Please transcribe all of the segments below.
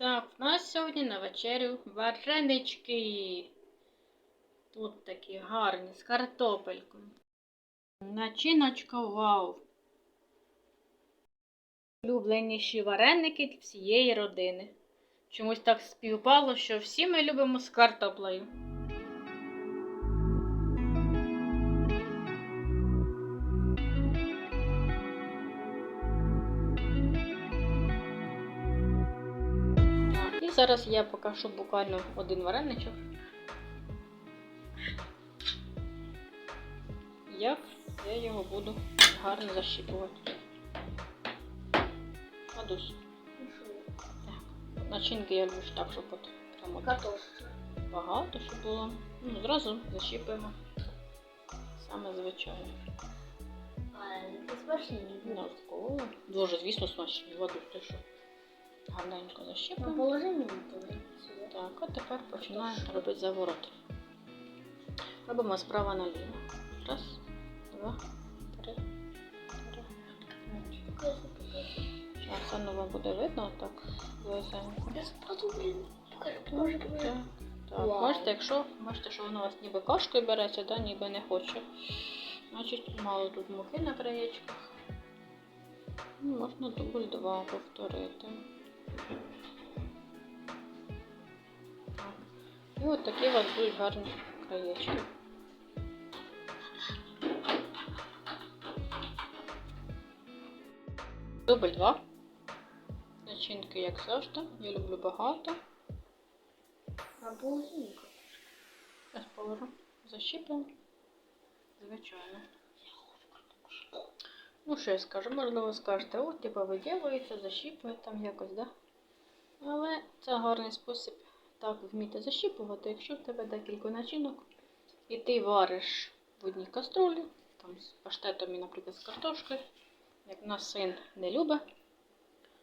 Так, в нас сьогодні на вечерю варенички. Тут такі гарні з картопелькою. Начиночка вау. Улюбленіші вареники всієї родини. Чомусь так співпало, що всі ми любимо з картоплею. І зараз я покажу буквально один вареничок. Як я його буду гарно защіпувати. Адусь. Начинки я люблю так, щоб от прямо Картошка. багато, щоб було. Ну, зразу защіпуємо. Саме це смачні. Дуже, звісно, смачні. Воду те, що гарненько Ну, защіпуємо. положи мені Так, а тепер починаємо робити заворот. Робимо справа наліво. Раз, два, три, три. Зараз заново буде видно. Так, так. Так, бачите, якщо бачите, що воно у вас ніби кашкою береться, да, ніби не хоче. Значить, мало тут муки на краєчках. Ну, Можна дубль два повторити. І от такі у вас будуть гарні краєчки. Дубль два. Начинки, як завжди. Я люблю багато. А положи мені. Зараз положу. Защіпимо. Звичайно. Ну, що я скажу, можливо, ви скажете, от, типа виділується, защіпує там якось, да? Але це гарний спосіб так вміти защіпувати, якщо в тебе декілька начинок, і ти вариш в одній каструлі, там з паштетом і, наприклад, з картошкою. Як наш син не любить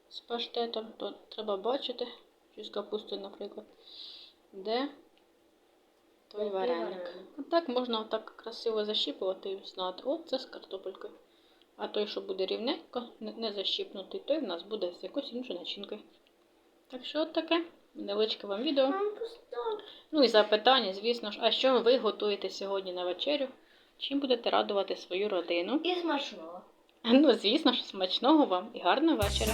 з паштетом, то треба бачити, чи з капустою, наприклад, де той вареник. вареник. Отак можна отак красиво защіпувати і знати. От це з картопелькою. А той, що буде рівненько, не- защіпнутий, той в нас буде з якоюсь іншою начинкою. Так що от таке невеличке вам відео. Ну і запитання, звісно ж, а що ви готуєте сьогодні на вечерю? Чим будете радувати свою родину? І смачного. Ну, звісно ж, смачного вам і гарного вечора.